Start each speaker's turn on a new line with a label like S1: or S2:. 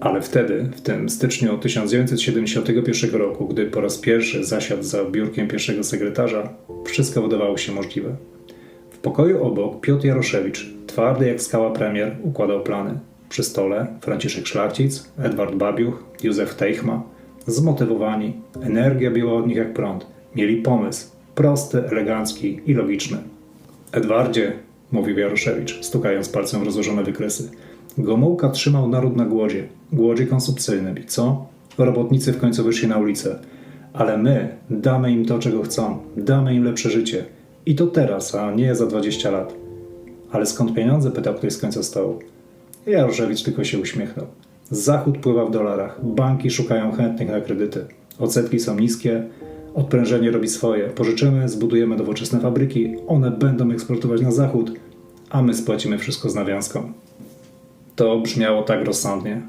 S1: Ale wtedy, w tym styczniu 1971 roku, gdy po raz pierwszy zasiadł za biurkiem pierwszego sekretarza, wszystko wydawało się możliwe. W pokoju obok Piotr Jaroszewicz, twardy jak skała premier, układał plany. Przy stole Franciszek Szlachcic, Edward Babiuch, Józef Teichma. Zmotywowani, energia biła od nich jak prąd. Mieli pomysł, prosty, elegancki i logiczny. Edwardzie, mówił Jaroszewicz, stukając palcem w rozłożone wykresy. Gomułka trzymał naród na głodzie, głodzie konsumpcyjnym. I co? Robotnicy w końcu wyszli na ulicę. Ale my damy im to, czego chcą. Damy im lepsze życie. I to teraz, a nie za 20 lat. Ale skąd pieniądze? pytał ktoś z końca stołu. Jaroszewicz tylko się uśmiechnął. Zachód pływa w dolarach. Banki szukają chętnych na kredyty. Odsetki są niskie. Odprężenie robi swoje. Pożyczymy, zbudujemy nowoczesne fabryki. One będą eksportować na zachód, a my spłacimy wszystko z nawiązką. To brzmiało tak rozsądnie,